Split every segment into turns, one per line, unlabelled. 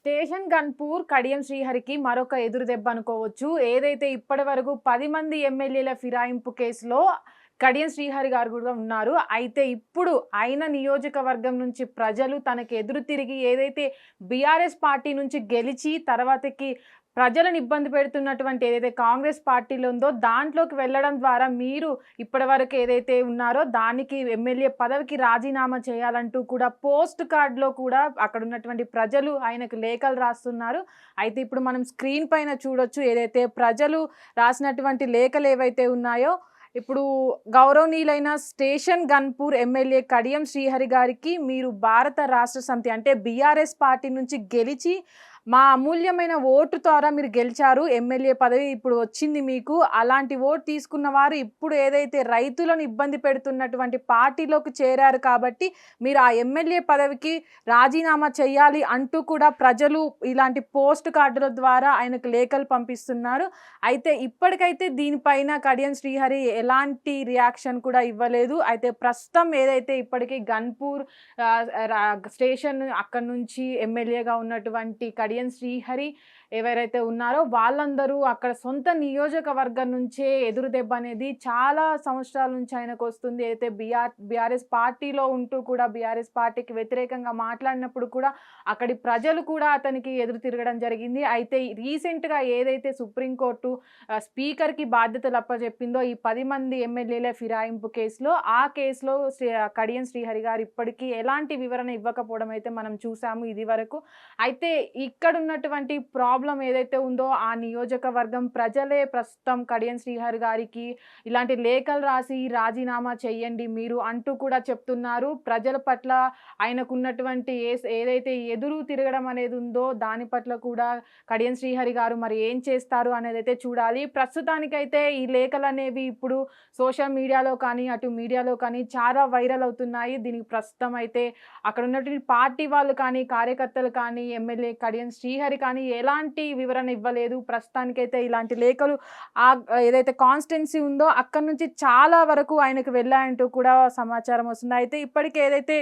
Station Ghanpur Kadiyam శ్రీహరికి మరొక ఎదురు దెబ్బ అనుకోవచ్చు. ఏదైతే ఇప్పటి వరకు పది మంది ఎమ్మెల్యేల ఫిరాయింపు కేసులో కడియం శ్రీహరి గారు కూడా ఉన్నారు. అయితే ఇప్పుడు ఆయన నియోజకవర్గం నుంచి ప్రజలు తనకి ఎదురు తిరిగి ఏదైతే బీఆర్ఎస్ పార్టీ నుంచి గెలిచి తర్వాతకి ప్రజలను ఇబ్బంది పెడుతున్నటువంటి ఏదైతే కాంగ్రెస్ పార్టీలో ఉందో దాంట్లోకి వెళ్ళడం ద్వారా మీరు ఇప్పటివరకు ఏదైతే ఉన్నారో దానికి ఎమ్మెల్యే పదవికి రాజీనామా చేయాలంటూ కూడా పోస్ట్ కార్డులో కూడా అక్కడ ఉన్నటువంటి ప్రజలు ఆయనకు లేఖలు రాస్తున్నారు. అయితే ఇప్పుడు మనం స్క్రీన్ పైన చూడొచ్చు ఏదైతే ప్రజలు రాసినటువంటి లేఖలు ఏవైతే ఉన్నాయో ఇప్పుడు గౌరవనీయులైన స్టేషన్ గన్పూర్ ఎమ్మెల్యే కడియం శ్రీహరి గారికి మీరు భారత రాష్ట్ర సమితి అంటే బీఆర్ఎస్ పార్టీ నుంచి గెలిచి మా అమూల్యమైన ఓటు ద్వారా మీరు గెలిచారు ఎమ్మెల్యే పదవి ఇప్పుడు వచ్చింది మీకు. అలాంటి ఓటు తీసుకున్న వారు ఇప్పుడు ఏదైతే రైతులను ఇబ్బంది పెడుతున్నటువంటి పార్టీలోకి చేరారు కాబట్టి మీరు ఆ ఎమ్మెల్యే పదవికి రాజీనామా చేయాలి అంటూ కూడా ప్రజలు ఇలాంటి పోస్ట్ కార్డుల ద్వారా ఆయనకు లేఖలు పంపిస్తున్నారు. అయితే ఇప్పటికైతే దీనిపైన కడియం శ్రీహరి ఎలాంటి రియాక్షన్ కూడా ఇవ్వలేదు. అయితే ప్రస్తుతం ఏదైతే ఇప్పటికీ గన్పూర్ స్టేషన్ అక్కడ నుంచి ఎమ్మెల్యేగా ఉన్నటువంటి కడియం శ్రీహరి ఎవరైతే ఉన్నారో వాళ్ళందరూ అక్కడ సొంత నియోజకవర్గం నుంచే ఎదురు దెబ్బ అనేది చాలా సంవత్సరాల నుంచి ఆయనకు వస్తుంది. అయితే బీఆర్ బీఆర్ఎస్ పార్టీలో ఉంటూ కూడా బీఆర్ఎస్ పార్టీకి వ్యతిరేకంగా మాట్లాడినప్పుడు కూడా అక్కడి ప్రజలు కూడా అతనికి ఎదురు తిరగడం జరిగింది. అయితే రీసెంట్గా ఏదైతే సుప్రీంకోర్టు స్పీకర్కి బాధ్యతలు అప్పచెప్పిందో ఈ పది మంది ఎమ్మెల్యేల ఫిరాయింపు కేసులో ఆ కేసులో శ్రీ కడియం శ్రీహరి గారు ఇప్పటికీ ఎలాంటి వివరణ ఇవ్వకపోవడం అయితే మనం చూసాము ఇది వరకు అయితే ఇక్కడ ఉన్నటువంటి ప్రాబ్లం ఏదైతే ఉందో ఆ నియోజకవర్గం ప్రజలే ప్రస్తుతం కడియం శ్రీహరి గారికి ఇలాంటి లేఖలు రాసి రాజీనామా చేయండి మీరు అంటూ కూడా చెప్తున్నారు. ప్రజల పట్ల ఆయనకున్నటువంటి ఏ ఏదైతే ఎదురు తిరగడం అనేది ఉందో దాని పట్ల కూడా కడియం శ్రీహరి గారు మరి ఏం చేస్తారు అనేది అయితే చూడాలి. ప్రస్తుతానికైతే ఈ లేఖలు అనేవి ఇప్పుడు సోషల్ మీడియాలో కానీ అటు మీడియాలో కానీ చాలా వైరల్ అవుతున్నాయి. దీనికి ప్రస్తుతం అయితే అక్కడ ఉన్నటువంటి పార్టీ వాళ్ళు కానీ కార్యకర్తలు కానీ ఎమ్మెల్యే కడియం శ్రీహరి కానీ ఎలాంటి వివరణ ఇవ్వలేదు. ప్రస్తుతానికైతే ఇలాంటి లేఖలు ఆ ఏదైతే కాన్స్టెన్సీ ఉందో అక్కడ నుంచి చాలా వరకు ఆయనకు వెళ్ళాయంటూ కూడా సమాచారం వస్తుంది. అయితే ఇప్పటికి ఏదైతే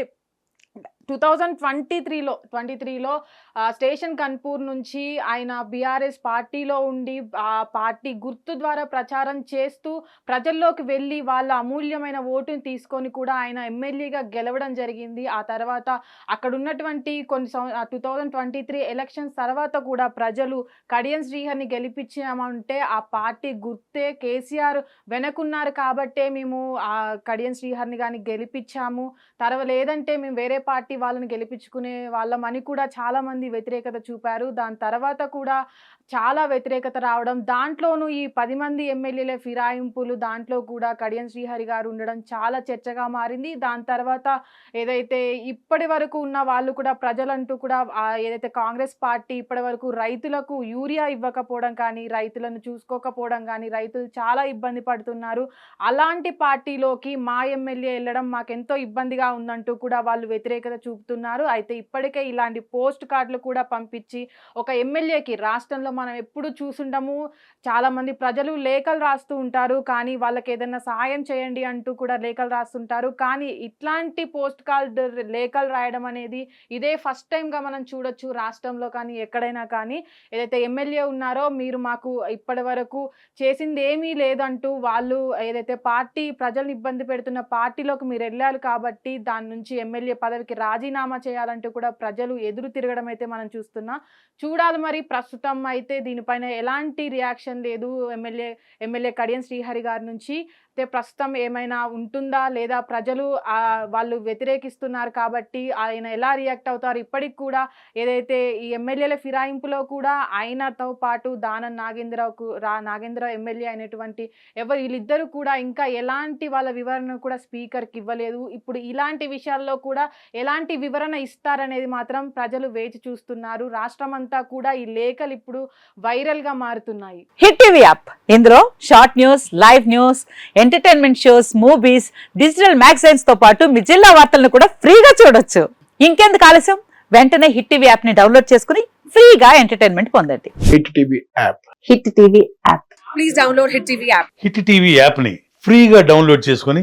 టూ థౌజండ్ ట్వంటీ త్రీలో ట్వంటీ త్రీలో స్టేషన్ కన్పూర్ నుంచి ఆయన బీఆర్ఎస్ పార్టీలో ఉండి ఆ పార్టీ గుర్తు ద్వారా ప్రచారం చేస్తూ ప్రజల్లోకి వెళ్ళి వాళ్ళ అమూల్యమైన ఓటుని తీసుకొని కూడా ఆయన ఎమ్మెల్యేగా గెలవడం జరిగింది. ఆ తర్వాత అక్కడ ఉన్నటువంటి కొన్ని two thousand twenty three elections తర్వాత కూడా ప్రజలు కడియం శ్రీహర్ని గెలిపించామంటే ఆ పార్టీ గుర్తే కేసీఆర్ వెనకున్నారు కాబట్టే మేము ఆ కడియం శ్రీహర్ని కానీ గెలిపించాము. తర్వాత లేదంటే మేము వేరే పార్టీ వాళ్ళని గెలిపించుకునే వాళ్ళమని కూడా చాలామంది వ్యతిరేకత చూపారు. దాని తర్వాత కూడా చాలా వ్యతిరేకత రావడం దాంట్లోనూ ఈ పది మంది ఎమ్మెల్యేల ఫిరాయింపులు దాంట్లో కూడా కడియం శ్రీహరి గారు ఉండడం చాలా చర్చగా మారింది. దాని తర్వాత ఏదైతే ఇప్పటి వరకు ఉన్న వాళ్ళు కూడా ప్రజలంటూ కూడా ఏదైతే కాంగ్రెస్ పార్టీ ఇప్పటి వరకు రైతులకు యూరియా ఇవ్వకపోవడం కానీ రైతులను చూసుకోకపోవడం కానీ రైతులు చాలా ఇబ్బంది పడుతున్నారు. అలాంటి పార్టీలోకి మా ఎమ్మెల్యే వెళ్ళడం మాకెంతో ఇబ్బందిగా ఉందంటూ కూడా వాళ్ళు వ్యతిరేకత చూపుతున్నారు. అయితే ఇప్పటికే ఇలాంటి పోస్ట్ కార్డులు కూడా పంపించి ఒక ఎమ్మెల్యేకి రాష్ట్రంలో మనం ఎప్పుడు చూసుండము. చాలామంది ప్రజలు లేఖలు రాస్తూ ఉంటారు. కానీ వాళ్ళకి ఏదైనా సహాయం చేయండి అంటూ కూడా లేఖలు రాస్తుంటారు. కానీ ఇట్లాంటి పోస్ట్ కార్డు లేఖలు రాయడం అనేది ఇదే ఫస్ట్ టైంగా మనం చూడొచ్చు రాష్ట్రంలో కానీ ఎక్కడైనా కానీ. ఏదైతే ఎమ్మెల్యే ఉన్నారో మీరు మాకు ఇప్పటి వరకు చేసింది ఏమీ లేదంటూ వాళ్ళు ఏదైతే పార్టీ ప్రజల్ని ఇబ్బంది పెడుతున్న పార్టీలోకి మీరు వెళ్ళారు కాబట్టి దాని నుంచి ఎమ్మెల్యే పదవికి రాజీనామా చేయాలంటూ కూడా ప్రజలు ఎదురు తిరగడం అయితే మనం చూస్తున్నాం. చూడాలి మరి ప్రస్తుతం అయితే దీనిపైన ఎలాంటి రియాక్షన్ లేదు ఎమ్మెల్యే ఎమ్మెల్యే కడియం శ్రీహరి గారి నుంచి. అయితే ప్రస్తుతం ఏమైనా ఉంటుందా లేదా ప్రజలు వాళ్ళు వ్యతిరేకిస్తున్నారు కాబట్టి ఆయన ఎలా రియాక్ట్ అవుతారు? ఇప్పటికి కూడా ఏదైతే ఈ ఎమ్మెల్యేల ఫిరాయింపులో కూడా ఆయనతో పాటు దానం నాగేంద్రకు రా నాగేంద్ర ఎమ్మెల్యే అయినటువంటి ఎవరు వీళ్ళిద్దరూ కూడా ఇంకా ఎలాంటి వాళ్ళ వివరణ కూడా స్పీకర్కి ఇవ్వలేదు. ఇప్పుడు ఇలాంటి విషయాల్లో కూడా ఎలాంటి వివరణ ఇస్తారనేది మాత్రం ప్రజలు వేచి చూస్తున్నారు. రాష్ట్రం అంతా కూడా ఈ లేఖలు ఇప్పుడు వైరల్గా మారుతున్నాయి.
Hit TV app. ఇందులో short news live news entertainment shows movies digital మ్యాగజైన్స్తో పాటు మీ జిల్లా వార్తలను కూడా ఫ్రీగా చూడొచ్చు. ఇంకెందుకు ఆలస్యం? వెంటనే హిట్ టీవీ యాప్ని డౌన్లోడ్ చేసుకుని ఫ్రీగా ఎంటర్టైన్మెంట్ పొందండి.
Hit TV app.
Hit TV app.
Please download Hit TV app.
Hit TV యాప్ని ఫ్రీగా డౌన్లోడ్ చేసుకొని